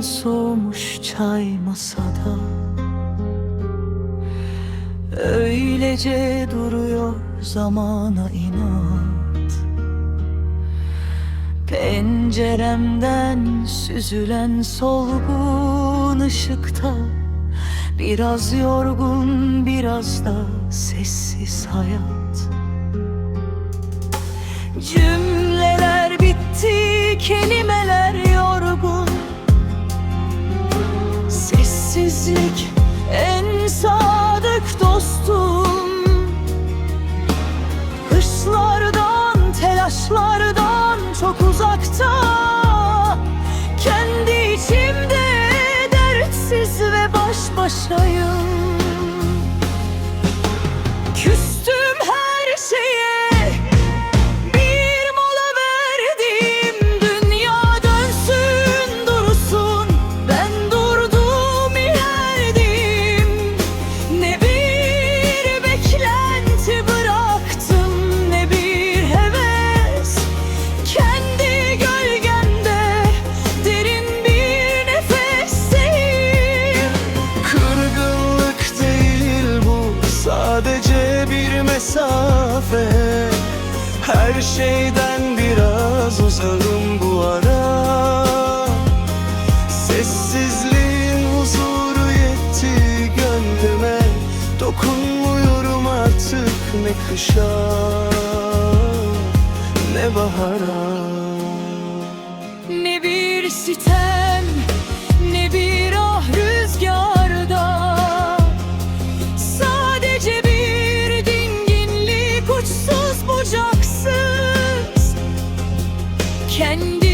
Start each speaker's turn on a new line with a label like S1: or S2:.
S1: soğumuş çay masada. Öylece duruyor zamana inat. Penceremden süzülen solgun ışıkta Biraz yorgun biraz da sessiz hayat. Cümleler en sadık dostum. Hırslardan, telaşlardan çok uzakta. Kendi içimde dertsiz ve baş başayım
S2: sadece bir mesafe. Her şeyden biraz uzağım bu ara. Sessizliğin huzuru yetti gönlüme. Dokunmuyorum artık ne kışa ne bahara.
S1: Ne bir sitem Kendi